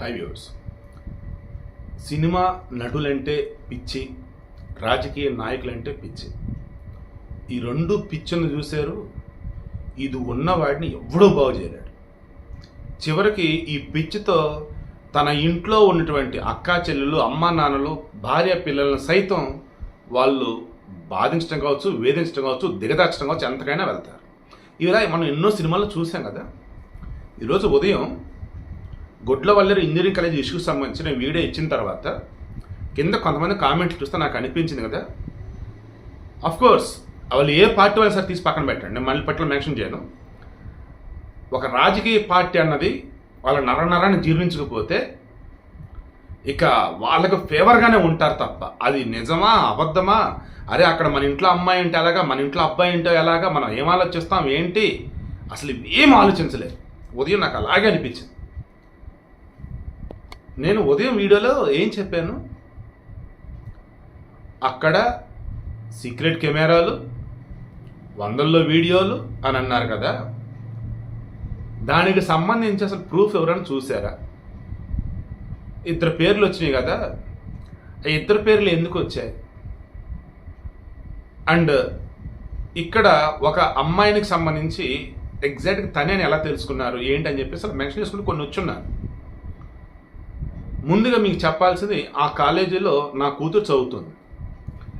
High viewers cinema నటులంటే పిచ్చి రాజకీయ నాయకులంటే పిచ్చి. ఈ రెండు పిచ్చును చూశారు ఇది ఉన్నవాడిని ఎవడూ బాగు చేయలేడు. చివరికి ఈ పిచ్చితో తన ఇంట్లో ఉన్నటువంటి అక్కా చెల్లెలు అమ్మా నాన్నలు భార్య పిల్లలను సైతం వాళ్ళు బాధించడం కావచ్చు వేధించడం కావచ్చు దిగదార్చడం కావచ్చు ఎంతకైనా వెళ్తారు. ఇలా మనం ఎన్నో సినిమాలు చూసాం కదా. ఈరోజు ఉదయం గొడ్లవల్లేరు ఇంజనీరింగ్ కాలేజ్ ఇష్యూకి సంబంధించిన వీడియో ఇచ్చిన తర్వాత కింద కొంతమంది కామెంట్లు చూస్తే నాకు అనిపించింది కదా. అఫ్ కోర్స్ వాళ్ళు ఏ పార్టీ వాళ్ళు సరే తీసి పక్కన పెట్టండి. నేను మళ్ళీ పట్ల మెన్షన్ చేయను. ఒక రాజకీయ పార్టీ అన్నది వాళ్ళ నర నరాన్ని జీర్ణించకపోతే ఇక వాళ్ళకు ఫేవర్గానే ఉంటారు తప్ప. అది నిజమా? అబద్ధమా? అరే అక్కడ మన ఇంట్లో అమ్మాయి అంటే ఎలాగా? మన ఇంట్లో అబ్బాయి ఏంటో ఎలాగా? మనం ఏం ఆలోచిస్తాం? ఏంటి? అసలు ఏం ఆలోచించలేదు. ఉదయం నాకు అలాగే అనిపించింది. నేను ఉదయం వీడియోలో ఏం చెప్పాను? అక్కడ సీక్రెట్ కెమెరాలు వందల్లో వీడియోలు అని అన్నారు కదా. దానికి సంబంధించి అసలు ప్రూఫ్ ఎవరైనా చూసారా ఇద్దరు పేర్లు వచ్చినాయి కదా. ఆ ఇద్దరు పేర్లు ఎందుకు వచ్చాయి? అండ్ ఇక్కడ ఒక అమ్మాయినికి సంబంధించి ఎగ్జాక్ట్గా తనే ఎలా తెలుసుకున్నారు? ఏంటి అని చెప్పేసి అసలు మెన్షన్ చేసుకుని కొన్ని వచ్చున్నారు. ముందుగా మీకు చెప్పాల్సింది ఆ కాలేజీలో నా కూతురు చదువుతుంది.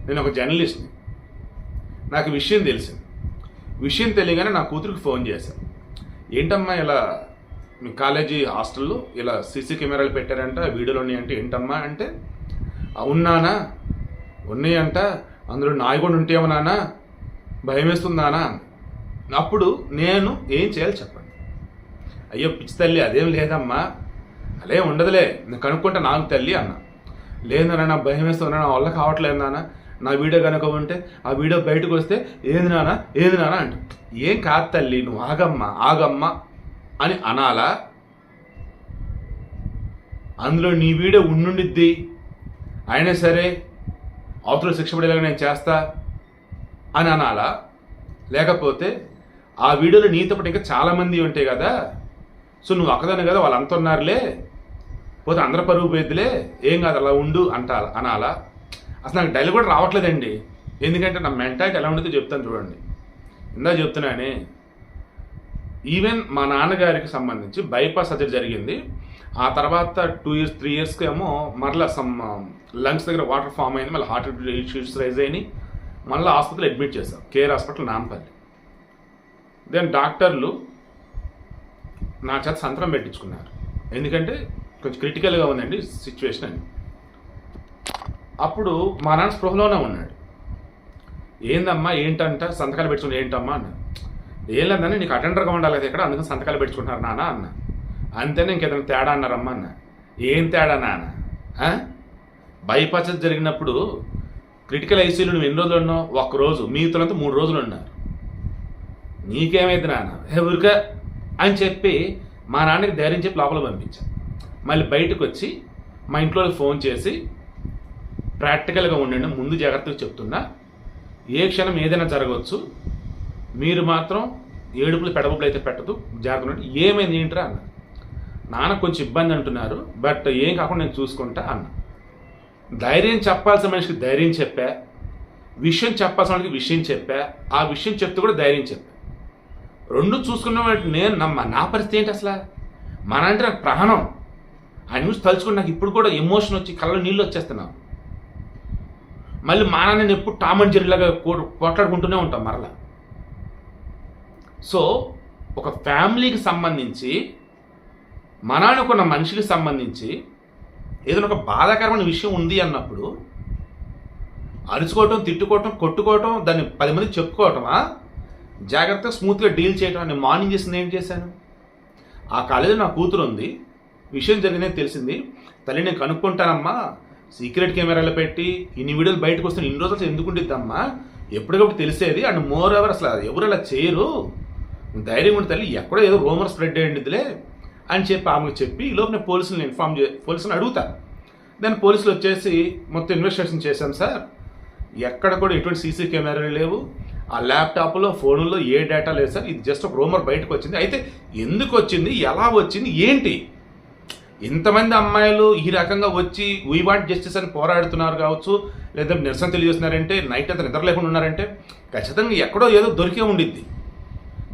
నేను ఒక జర్నలిస్ట్ని. నాకు విషయం తెలిసింది. విషయం తెలియగానే నా కూతురికి ఫోన్ చేశాను. ఏంటమ్మా ఇలా మీ కాలేజీ హాస్టల్లో ఇలా సీసీ కెమెరాలు పెట్టారంట వీడియోలు ఉన్నాయంటే ఏంటమ్మా? అంటే ఉన్నానా ఉన్నాయంట అందులో నాయకుడు కూడా ఉంటేమో నానా భయం వేస్తుందానా అప్పుడు నేను ఏం చేయాలి చెప్పండి. అయ్యో పిచ్చి తల్లి అదేం లేదమ్మా. అలే ఉండదులే నేను కనుక్కుంటే నాకు తల్లి అన్న. లేదన్నా నా భయం వేస్తున్నా నా వల్ల కావట్లేదు నాన్న. నా వీడియో కనుక ఉంటే ఆ వీడియో బయటకు వస్తే ఏది నాన్న ఏది నాన్న? అంట ఏం కాదు తల్లి నువ్వు ఆగమ్మా ఆగమ్మా అని అనాలా? అందులో నీ వీడియో ఉండుండిద్ది. అయినా సరే అవతల శిక్ష పడేలాగా నేను చేస్తా అని అనాలా? లేకపోతే ఆ వీడియోలో నీతో పాటు ఇంకా చాలామంది ఉంటాయి కదా. సో నువ్వు అక్కదాన్ని కదా వాళ్ళు అంత ఉన్నారులే. పోతే అందరి పరుగు పోయిద్దిలే ఏం కాదు అలా ఉండు అంట అనాలా? అసలు నాకు డైలీ కూడా రావట్లేదండి. ఎందుకంటే నా మెంటాలిటీ ఎలా ఉండేదో చెప్తాను చూడండి. ఇందా చెప్తున్నానే ఈవెన్ మా నాన్నగారికి సంబంధించి బైపాస్ సర్జరీ జరిగింది. ఆ తర్వాత టూ ఇయర్స్ త్రీ ఇయర్స్కి ఏమో మరలా సమ్ లంగ్స్ దగ్గర వాటర్ ఫామ్ అయింది. మళ్ళీ హార్ట్ ఇష్యూస్ రైజ్ అయినాయి. మళ్ళీ హాస్పిటల్ అడ్మిట్ చేశాం. Care hospital Nampally. దెన్ డాక్టర్లు నా చేత సంతకం పెట్టించుకున్నారు. ఎందుకంటే కొంచెం క్రిటికల్గా ఉందండి సిచ్యువేషన్ అని. అప్పుడు మా నాన్న స్పృహలోనే ఉన్నాడు. ఏందమ్మా ఏంటంట? సంతకాలు పెట్టుకుని ఏంటమ్మా అన్న. ఏం లేదని నీకు అటెండర్గా ఉండాలి కదా ఇక్కడ అందుకని సంతకాలు పెట్టుకుంటున్నారు నాన్న అన్న. అంతేనే ఇంకేదైనా తేడా అన్నారమ్మా అన్న. ఏం తేడా నాన్న? ఆ? బైపాస్ జరిగినప్పుడు క్రిటికల్ ఐసీయూలో నువ్వు ఎన్ని రోజులు ఉన్నావు? ఒక్కరోజు మిగతాలంతా మూడు రోజులు ఉన్నారు. నీకేమైంది నాన్న? ఎవరిక? అని చెప్పి మా నాన్నకి ధైర్యం చెప్పి లోపల పంపించాను మళ్ళీ బయటకు వచ్చి మా ఇంట్లో ఫోన్ చేసి ప్రాక్టికల్గా ఉండండి ముందు జాగ్రత్తగా చెప్తున్నా. ఏ క్షణం ఏదైనా జరగవచ్చు. మీరు మాత్రం ఏడుపులు పెడబులు అయితే పెట్టదు. జాగ్రత్త ఏమైంది ఏంట్రా అన్న? నాన్న కొంచెం ఇబ్బంది అంటున్నారు. బట్ ఏం కాకుండా నేను చూసుకుంటా అన్న. ధైర్యం చెప్పాల్సిన మనిషికి ధైర్యం చెప్పా. విషయం చెప్పాల్సిన వాడికి విషయం చెప్పా. ఆ విషయం చెప్తే కూడా ధైర్యం చెప్పా. రెండు చూసుకున్న వాటి నేను నమ్మ నా పరిస్థితి ఏంటి అసలు? మన అంటే నాకు ప్రాణం. ఆ న్యూస్ తలుచుకుని నాకు ఇప్పుడు కూడా ఎమోషన్ వచ్చి కళ్ళలో నీళ్ళు వచ్చేస్తున్నాను మళ్ళీ మా నాన్న నేను ఎప్పుడు టామ్ అండ్ జెర్రీలాగా కొట్లాడుకుంటూనే ఉంటాం మరలా. సో ఒక ఫ్యామిలీకి సంబంధించి మనానుకున్న మనిషికి సంబంధించి ఏదైనా ఒక బాధాకరమైన విషయం ఉంది అన్నప్పుడు అరుచుకోవటం తిట్టుకోవటం కొట్టుకోవటం దాన్ని పది మంది చెప్పుకోవటమా? జాగ్రత్తగా స్మూత్గా డీల్ చేయటం. అని మార్నింగ్ చేసింది ఏం చేశాను? ఆ కాలేజీలో నా కూతురు ఉంది విషయం జరిగిందని తెలిసింది. తల్లి నేను కనుక్కుంటానమ్మా. సీక్రెట్ కెమెరాలు పెట్టి ఇన్ని వీడియోలు బయటకు వస్తే ఇన్ని రోజులు ఎందుకు ఉండిద్దమ్మా? ఎప్పటికప్పుడు తెలిసేది. అండ్ మోర్ ఎవర్ అసలు ఎవరు అలా చేయరు. ధైర్యం ఉండి తల్లి ఎక్కడో ఏదో రూమర్ స్ప్రెడ్ అయ్యిందిలే అని చెప్పి ఆమెకు చెప్పి ఈ లోపల నేను పోలీసులను ఇన్ఫామ్ చే పోలీసులను అడుగుతా. దాని పోలీసులు వచ్చేసి మొత్తం ఇన్వెస్టిగేషన్ చేశాం సార్. ఎక్కడ కూడా ఎటువంటి సీసీ కెమెరాలు లేవు. ఆ ల్యాప్టాప్లో ఫోన్లో ఏ డేటా లేదు సార్. ఇది జస్ట్ ఒక రూమర్ బయటకు వచ్చింది. అయితే ఎందుకు వచ్చింది? ఎలా వచ్చింది? ఏంటి? ఇంతమంది అమ్మాయిలు ఈ రకంగా వచ్చి వీ వాంట్ జస్టిస్ అని పోరాడుతున్నారు కావచ్చు లేదా నిరసన తెలియజేస్తున్నారంటే నైట్ అంతా నిద్ర లేకుండా ఉన్నారంటే ఖచ్చితంగా ఎక్కడో ఏదో దొరికే ఉండిద్ది.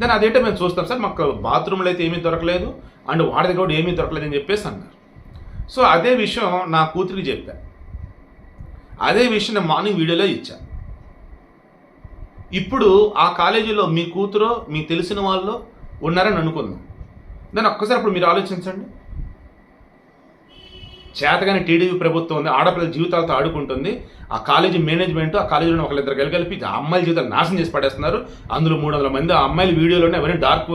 దాని అదేంటో మేము చూస్తాం సార్ మాకు బాత్రూంలో అయితే ఏమీ దొరకలేదు అండ్ వాడి దగ్గర కూడా ఏమీ దొరకలేదు అని చెప్పేసి అన్నారు. సో అదే విషయం నా కూతురికి చెప్పా. అదే విషయం నేను మార్నింగ్ వీడియోలో ఇచ్చా. ఇప్పుడు ఆ కాలేజీలో మీ కూతురో మీ తెలిసిన వాళ్ళు ఉన్నారని అనుకుందాం. దాన్ని ఒక్కసారి ఇప్పుడు మీరు ఆలోచించండి. చేతగానే టీడీపీ ప్రభుత్వం ఉంది ఆడపిల్లల జీవితాలతో ఆడుకుంటుంది. ఆ కాలేజీ మేనేజ్మెంట్ ఆ కాలేజీలో ఒకళ్ళిద్దరు కలిపి ఆ అమ్మాయిల జీవితాలు నాశనం చేసి పడేస్తున్నారు. అందులో మూడు వందల మంది ఆ అమ్మాయిల వీడియోలోనే అవన్నీ డార్క్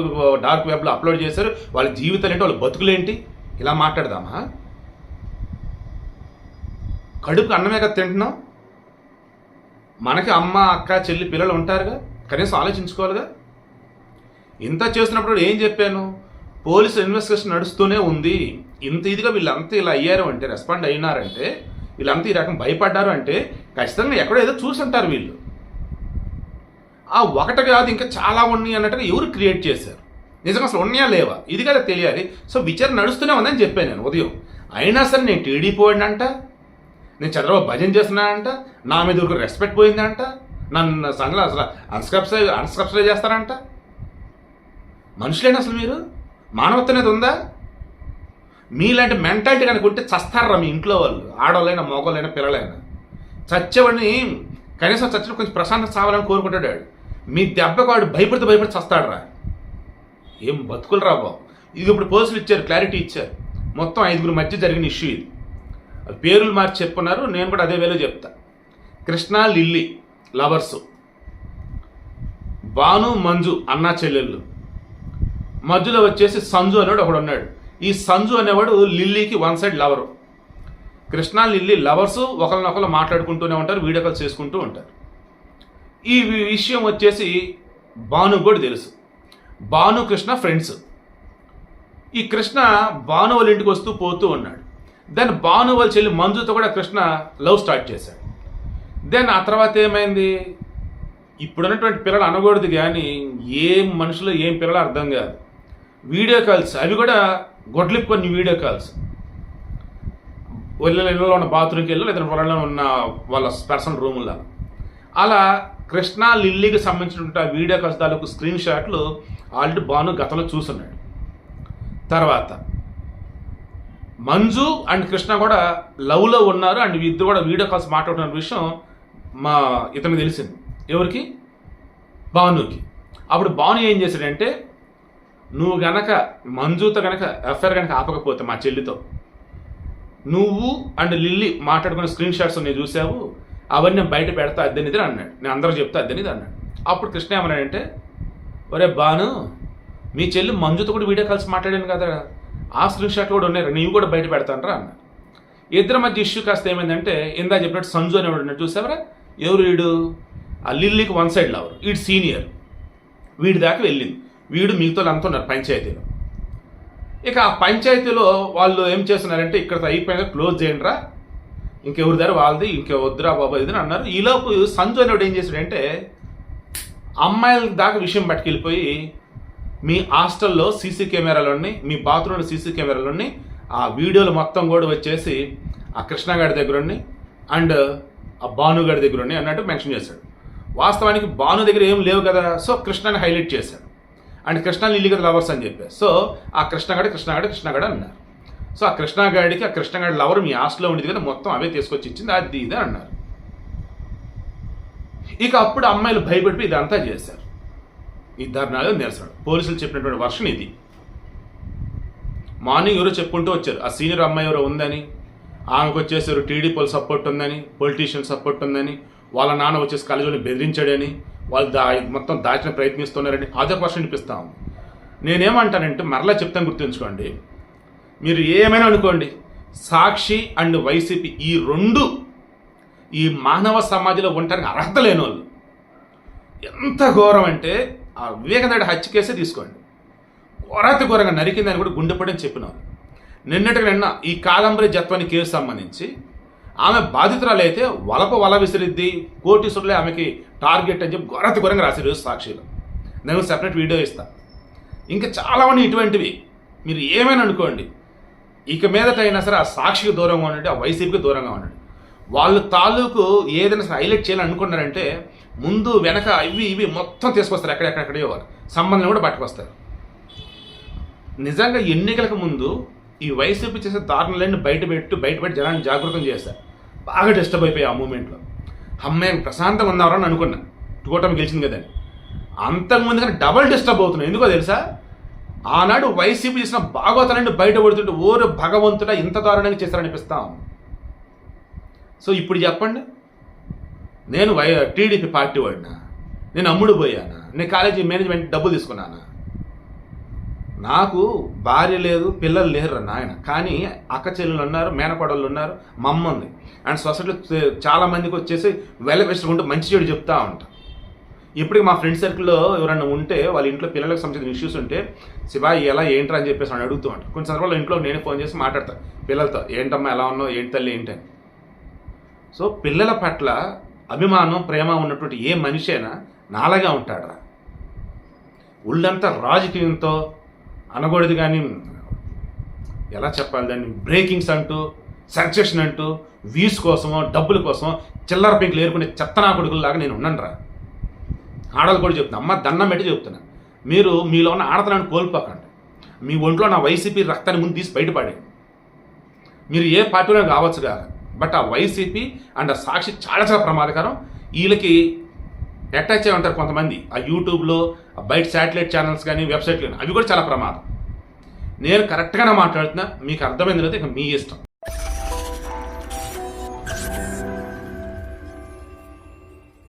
డార్క్ వెబ్లో అప్లోడ్ చేశారు. వాళ్ళ జీవితాలు ఏంటి వాళ్ళ బతుకులేంటి? ఇలా మాట్లాడదామా? కడుపు అన్నమే కదా తింటున్నాం. మనకి అమ్మ అక్క చెల్లి పిల్లలు ఉంటారుగా? కనీసం ఆలోచించుకోవాలిగా? ఇంత చేస్తున్నప్పుడు ఏం చెప్పాను? పోలీసు ఇన్వెస్టిగేషన్ నడుస్తూనే ఉంది. ఇంత ఇదిగా వీళ్ళంతా ఇలా అయ్యారు అంటే రెస్పాండ్ అయినారంటే వీళ్ళంతా ఈ రకం భయపడ్డారు అంటే ఖచ్చితంగా ఎక్కడో ఏదో చూసుంటారు వీళ్ళు. ఆ ఒకటి కాదు ఇంకా చాలా ఉన్నాయి అన్నట్టుగా ఎవరు క్రియేట్ చేశారు? నిజంగా అసలు ఉన్నాయా లేవా? ఇది కదా తెలియాలి. సో విచారణ నడుస్తూనే ఉందని చెప్పాను నేను ఉదయం. అయినా సరే నేను టీడీపీ పోయిందంట నేను చంద్రబాబు భజన చేస్తున్నానంట నా మీద ఒక రెస్పెక్ట్ పోయిందంట నన్ను సంఘలో అసలు అన్స్క్రబ్సైజ్ అన్స్క్రబ్సైజ్ చేస్తారంట. మనుషులేనా అసలు మీరు? మానవత్వం అనేది ఉందా? మీలాంటి మెంటాలిటీ కనుక ఉంటే చస్తారా మీ ఇంట్లో వాళ్ళు? ఆడవాళ్ళైనా మగవాళ్ళైనా పిల్లలైనా. చచ్చేవాడిని కనీసం చచ్చిన కొంచెం ప్రశాంతం చావాలని కోరుకుంటాడు వాడు. మీ దెబ్బకు వాడు భయపడితే భయపడి చస్తాడు రా ఏం బతుకులు రా బాబు. ఇది ఇప్పుడు పోలీసులు ఇచ్చారు క్లారిటీ ఇచ్చారు. మొత్తం ఐదుగురు మధ్య జరిగిన ఇష్యూ ఇది. పేరులు పేర్లు మార్చి చెప్పున్నారు నేను కూడా అదే వేలో చెప్తా. Krishna Lilly lovers. Bhanu Manju అన్నా చెల్లెళ్ళు. మధ్యలో వచ్చేసి సంజు అనేవాడు ఒకడు ఉన్నాడు. ఈ సంజు అనేవాడు లిల్లీకి one side lover. Krishna Lilly lovers ఒకరినొకరు మాట్లాడుకుంటూనే ఉంటారు వీడియో కాల్ చేసుకుంటూ ఉంటారు. ఈ విషయం వచ్చేసి భాను కూడా తెలుసు. భాను కృష్ణ ఫ్రెండ్స్ ఈ కృష్ణ భాను వాళ్ళ ఇంటికి వస్తూ పోతూ ఉన్నాడు. దెన్ భాను వాళ్ళ చెల్లి మంజుతో కూడా కృష్ణ లవ్ స్టార్ట్ చేశాడు. దెన్ ఆ తర్వాత ఏమైంది? ఇప్పుడున్నటువంటి పిల్లలు అనకూడదు కానీ ఏం మనుషులు ఏం పిల్లలు అర్థం కాదు. వీడియో కాల్స్ అవి కూడా గొడ్లిప్ కొన్ని వీడియో కాల్స్. వెళ్ళిన ఇళ్ళలో ఉన్న బాత్రూమ్కి వెళ్ళి లేదా వాళ్ళలో ఉన్న వాళ్ళ పర్సనల్ రూముల్లో. అలా కృష్ణ లిల్లీకి సంబంధించిన వీడియో కాల్స్ తాలూకు స్క్రీన్ షాట్లు ఆల్రెడీ బాను గతంలో చూస్తున్నాడు. తర్వాత మంజు అండ్ కృష్ణ కూడా లవ్లో ఉన్నారు అండ్ ఇద్దరు కూడా వీడియో కాల్స్ మాట్లాడుతున్న విషయం మా ఇతను తెలిసింది. ఎవరికి? భానుకి. అప్పుడు భాను ఏం చేశాడంటే నువ్వు గనక మంజుతో గనక ఎఫ్ఐఆర్ గనక ఆపకపోతే మా చెల్లితో. నువ్వు అండ్ లిల్లీ మాట్లాడుకున్న స్క్రీన్ షాట్స్ నేను చూసావు అవన్నీ బయట పెడతా అద్దెనిది అన్నాడు. నేను అందరూ చెప్తా అద్దెనిది అన్నాడు. అప్పుడు కృష్ణ ఏమన్నాడంటే ఒరే బాను మీ చెల్లి మంజుతో కూడా వీడియో కాల్స్ మాట్లాడాను కదా ఆ స్క్రీన్ షాట్లు కూడా ఉన్నాయి నీవు కూడా బయట పెడతానరా అన్న ఇద్దరి మధ్య ఇష్యూ కాస్త ఏమైందంటే ఇందా చెప్పినట్టు సంజు అనేవాడు ఉన్నాడు చూసావరా? ఎవరు వీడు? ఆ లిల్లీకి వన్ సైడ్ లవర్ వీడు సీనియర్ వీడి దాకా వెళ్ళింది. వీడు మిగతా ఉన్నారు పంచాయతీలో. ఇక ఆ పంచాయతీలో వాళ్ళు ఏం చేస్తున్నారంటే ఇక్కడ అయిపోయిన క్లోజ్ చేయండి రా ఇంకెవరి దగ్గర వాళ్ళది ఇంకెవద్దురా బాబా ఇది అన్నారు. ఈలోపు సంజు అనేవాడు ఏం చేశాడంటే అమ్మాయిల దాకా విషయం పట్టుకెళ్ళిపోయి మీ హాస్టల్లో సీసీ కెమెరాలోని మీ బాత్రూంలో సీసీ కెమెరాలోని ఆ వీడియోలు మొత్తం కూడా వచ్చేసి ఆ కృష్ణగాడి దగ్గర అండ్ ఆ భానుగాడి దగ్గర అన్నట్టు మెన్షన్ చేశాడు. వాస్తవానికి భాను దగ్గర ఏం లేవు కదా సో కృష్ణని హైలైట్ చేశాడు. అండ్ కృష్ణ లిల్లీ లవర్స్ అని చెప్పారు. సో ఆ కృష్ణగాడి కృష్ణగాడి కృష్ణగాడు అన్నారు. సో ఆ కృష్ణగాడికి ఆ కృష్ణగాడి లవర్ మీ హాస్టల్లో ఉండేది కదా మొత్తం అవే తీసుకొచ్చి ఇచ్చింది అది ఇది అన్నారు. ఇక అప్పుడు అమ్మాయిలు భయపడిపోయి ఇదంతా చేశారు. ఈ ధర్నాలు నిరసన పోలీసులు చెప్పినటువంటి వర్షన్ ఇది. మార్నింగ్ ఎవరో చెప్పుకుంటూ వచ్చారు. ఆ సీనియర్ అమ్మాయి ఎవరో ఉందని ఆమెకు వచ్చేసారు టీడీపీ సపోర్ట్ ఉందని పొలిటీషియన్ సపోర్ట్ ఉందని వాళ్ళ నాన్న వచ్చేసి కాలేజీలో బెదిరించాడని వాళ్ళు దా మొత్తం దాచిన ప్రయత్నిస్తున్నారని అదే క్వశ్చన్ వినిపిస్తా. ఉంది నేనేమంటానంటే మరలా చెప్తాను గుర్తుంచుకోండి. మీరు ఏమైనా అనుకోండి సాక్షి అండ్ వైసీపీ ఈ రెండు ఈ మానవ సమాజంలో ఉండడానికి అర్హత లేని వాళ్ళు ఎంత ఘోరం అంటే ఆ వివేకానంద హత్య కేసే తీసుకోండి. ఘోరాతి ఘోరంగా నరికిందని కూడా గుండెపడని చెప్పినారు నిన్నటికి నిన్న ఈ కాదంబరి జత్వాని కేసు సంబంధించి ఆమె బాధితురాలైతే వలప వల విసిరిద్ది కోటీశ్వరులే ఆమెకి టార్గెట్ అని చెప్పి ఘోరాతి ఘోరంగా రాశారు ఈరోజు సాక్షిలో. నేను సెపరేట్ వీడియో ఇస్తా. ఇంకా చాలా ఉన్నాయి ఇటువంటివి. మీరు ఏమైనా అనుకోండి ఇక మీదటైనా అయినా సరే ఆ సాక్షికి దూరంగా ఉండండి ఆ వైసీపీకి దూరంగా ఉండండి. వాళ్ళు తాలూకు ఏదైనా సరే హైలైట్ చేయాలని అనుకున్నారంటే ముందు వెనక ఇవి ఇవి మొత్తం తీసుకొస్తారు ఎక్కడెక్కడెక్కడో వారు సంబంధం కూడా పట్టుకొస్తారు. నిజంగా ఎన్నికలకు ముందు ఈ వైసీపీ చేసే దారుణాలన్నీ బయట పెట్టి బయట పెట్టి జనాన్ని జాగృతం చేశారు బాగా డిస్టర్బ్ అయిపోయాయి ఆ మూమెంట్లో. అమ్మాయి ప్రశాంతంగా ఉన్నారని అనుకున్నా. కూటమి గెలిచింది కదండి అంతకుముందు కానీ డబల్ డిస్టర్బ్ అవుతున్నాయి. ఎందుకో తెలుసా? ఆనాడు వైసీపీ చేసిన భాగవతాలన్నీ బయట పడుతుంటే ఓరు భగవంతుడా ఇంత దారుణంగా చేశారనిపిస్తాం సో ఇప్పుడు చెప్పండి. నేను వై టీడీపీ పార్టీ వాడినా? నేను అమ్ముడు పోయానా? నేను కాలేజీ మేనేజ్మెంట్ డబ్బులు తీసుకున్నానా? నాకు భార్య లేదు పిల్లలు లేరు నాయన. కానీ అక్క చెల్లెలు ఉన్నారు మేనకోడళ్ళు ఉన్నారు మమ్మ ఉంది. అండ్ సొసైటీలో చాలా మందికి వచ్చేసి వెల మంచి చెడు చెప్తా ఉంటా ఇప్పటికి మా ఫ్రెండ్ సర్కిల్లో ఎవరైనా ఉంటే వాళ్ళ ఇంట్లో పిల్లలకు సంబంధించిన ఇష్యూస్ ఉంటే శివాయి ఎలా ఏంట్రా? అని చెప్పేసి అని అడుగుతూ ఉంటాను కొన్ని సందర్భాల్లో ఇంట్లో నేనే ఫోన్ చేసి మాట్లాడతాను పిల్లలతో ఏంటమ్మా ఎలా ఉన్నావు? ఏంటి తల్లి ఏంటి? సో పిల్లల పట్ల అభిమానం ప్రేమ ఉన్నటువంటి ఏ మనిషి అయినా నాలాగా ఉంటాడరా. ఒళ్ళంతా రాజకీయంతో అనకూడదు కానీ ఎలా చెప్పాలి దాన్ని? బ్రేకింగ్స్ అంటూ సక్సెషన్ అంటూ వ్యూస్ కోసమో డబ్బుల కోసం చిల్లర పెంకులు ఏరుకునే చెత్తనా కొడుకుల్లాగా నేను ఉన్నానురా. ఆడలు కూడా చెప్తున్నా అమ్మ దండం పెట్టి చెప్తున్నా మీరు మీలో ఉన్న ఆడతనాన్ని కోల్పోకండి. మీ ఒంట్లో నా వైసీపీ రక్తాన్ని ముందు తీసి బయటపడే మీరు ఏ పార్టీలో కావచ్చు కాదు బట్ ఆ వైసీపీ అండ్ ఆ సాక్షి చాలా చాలా ప్రమాదకరం. వీళ్ళకి అటాచ్ అయి ఉంటారు కొంతమంది. ఆ యూట్యూబ్లో బయట శాటిలైట్ ఛానల్స్ కానీ వెబ్సైట్లు కానీ అవి కూడా చాలా ప్రమాదం. నేను కరెక్ట్గానే మాట్లాడుతున్నా మీకు అర్థమైంది లేదా ఇక మీ ఇష్టం.